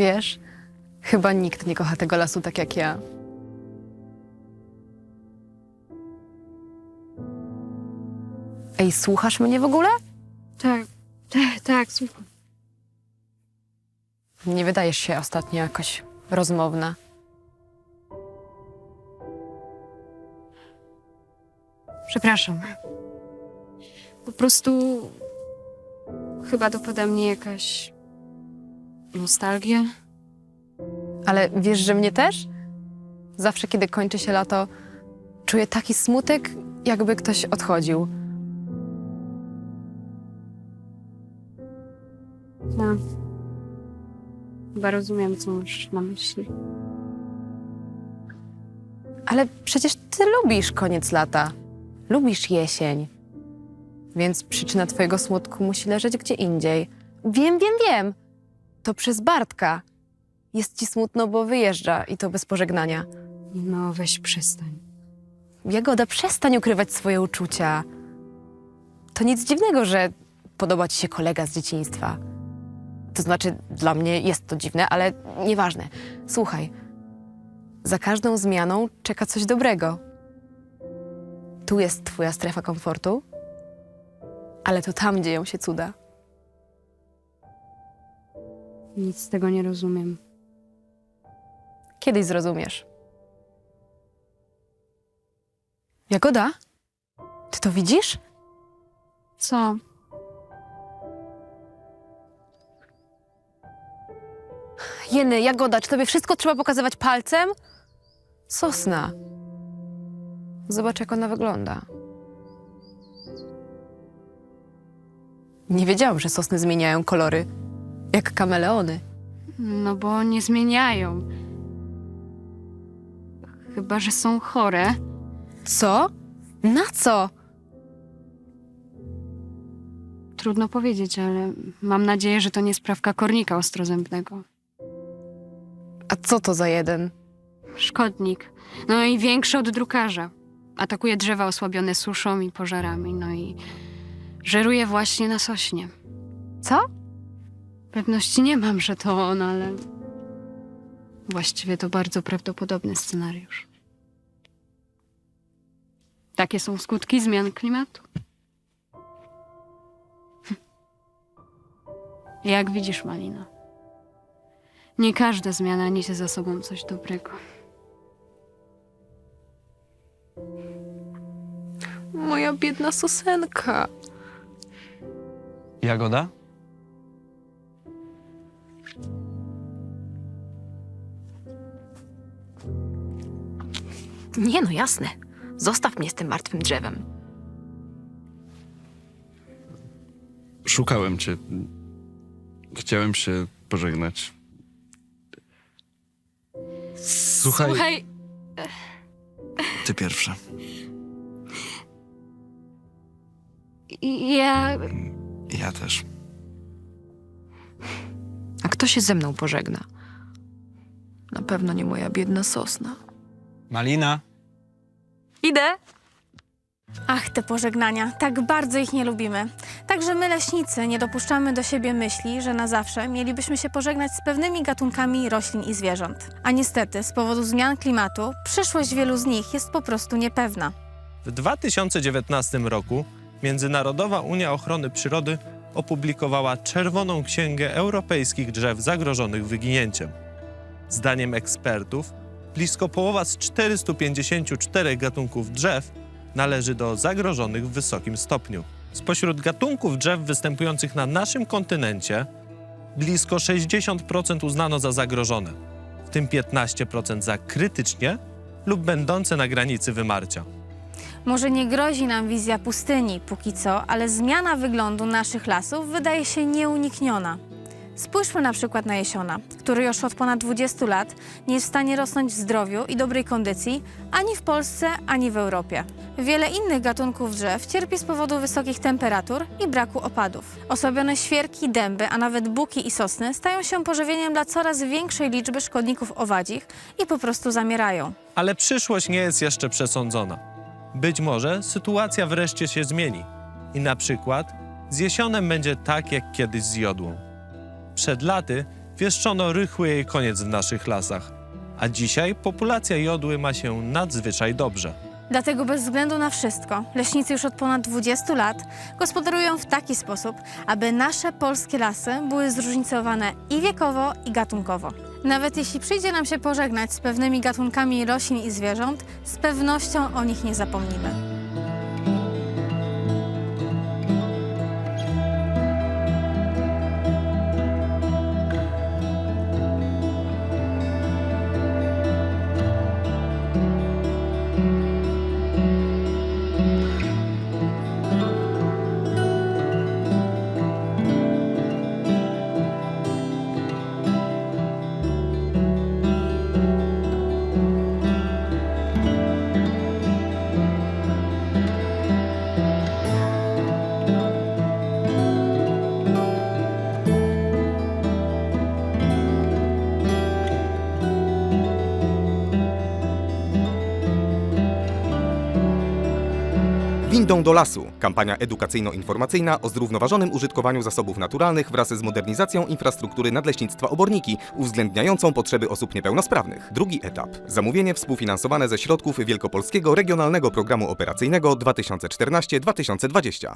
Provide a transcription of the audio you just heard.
Wiesz, chyba nikt nie kocha tego lasu tak jak ja. Ej, słuchasz mnie w ogóle? Tak, tak, tak, słucham. Nie wydajesz się ostatnio jakoś rozmowna. Przepraszam. Po prostu chyba dopada mnie jakaś nostalgia. Ale wiesz, że mnie też? Zawsze, kiedy kończy się lato, czuję taki smutek, jakby ktoś odchodził. No. Chyba rozumiem, co masz na myśli. Ale przecież ty lubisz koniec lata. Lubisz jesień. Więc przyczyna twojego smutku musi leżeć gdzie indziej. Wiem, wiem, wiem. To przez Bartka. Jest ci smutno, bo wyjeżdża i to bez pożegnania. No, weź przestań. Jagoda, przestań ukrywać swoje uczucia. To nic dziwnego, że podoba ci się kolega z dzieciństwa. To znaczy, dla mnie jest to dziwne, ale nieważne. Słuchaj, za każdą zmianą czeka coś dobrego. Tu jest twoja strefa komfortu, ale to tam dzieją się cuda. Nic z tego nie rozumiem. Kiedyś zrozumiesz. Jagoda? Ty to widzisz? Co? Jeny, Jagoda, czy tobie wszystko trzeba pokazywać palcem? Sosna. Zobacz, jak ona wygląda. Nie wiedziałam, że sosny zmieniają kolory. Jak kameleony. No bo nie zmieniają. Chyba, że są chore. Co? Na co? Trudno powiedzieć, ale mam nadzieję, że to nie sprawka kornika ostrozębnego. A co to za jeden? Szkodnik. No i większy od drukarza. Atakuje drzewa osłabione suszą i pożarami. No i żeruje właśnie na sośnie. Co? Pewności nie mam, że to on, ale właściwie to bardzo prawdopodobny scenariusz. Takie są skutki zmian klimatu. Jak widzisz, Malina, nie każda zmiana niesie za sobą coś dobrego. Moja biedna sosenka. Jagoda? Nie no, jasne. Zostaw mnie z tym martwym drzewem. Szukałem cię. Chciałem się pożegnać. Słuchaj, Słuchaj, ty pierwsza. ja Ja też. A kto się ze mną pożegna? Na pewno nie moja biedna sosna. Malina? Idę. Ach, te pożegnania. Tak bardzo ich nie lubimy. Także my, leśnicy, nie dopuszczamy do siebie myśli, że na zawsze mielibyśmy się pożegnać z pewnymi gatunkami roślin i zwierząt. A niestety, z powodu zmian klimatu, przyszłość wielu z nich jest po prostu niepewna. W 2019 roku Międzynarodowa Unia Ochrony Przyrody opublikowała Czerwoną Księgę Europejskich Drzew Zagrożonych Wyginięciem. Zdaniem ekspertów, blisko połowa z 454 gatunków drzew należy do zagrożonych w wysokim stopniu. Spośród gatunków drzew występujących na naszym kontynencie blisko 60% uznano za zagrożone, w tym 15% za krytycznie lub będące na granicy wymarcia. Może nie grozi nam wizja pustyni póki co, ale zmiana wyglądu naszych lasów wydaje się nieunikniona. Spójrzmy na przykład na jesiona, który już od ponad 20 lat nie jest w stanie rosnąć w zdrowiu i dobrej kondycji ani w Polsce, ani w Europie. Wiele innych gatunków drzew cierpi z powodu wysokich temperatur i braku opadów. Osłabione świerki, dęby, a nawet buki i sosny stają się pożywieniem dla coraz większej liczby szkodników owadzich i po prostu zamierają. Ale przyszłość nie jest jeszcze przesądzona. Być może sytuacja wreszcie się zmieni i na przykład z jesionem będzie tak jak kiedyś z jodłą. Przed laty wieszczono rychły jej koniec w naszych lasach, a dzisiaj populacja jodły ma się nadzwyczaj dobrze. Dlatego bez względu na wszystko, leśnicy już od ponad 20 lat gospodarują w taki sposób, aby nasze polskie lasy były zróżnicowane i wiekowo, i gatunkowo. Nawet jeśli przyjdzie nam się pożegnać z pewnymi gatunkami roślin i zwierząt, z pewnością o nich nie zapomnimy. Windą do lasu. Kampania edukacyjno-informacyjna o zrównoważonym użytkowaniu zasobów naturalnych wraz z modernizacją infrastruktury nadleśnictwa Oborniki, uwzględniającą potrzeby osób niepełnosprawnych. Drugi etap. Zamówienie współfinansowane ze środków Wielkopolskiego Regionalnego Programu Operacyjnego 2014-2020.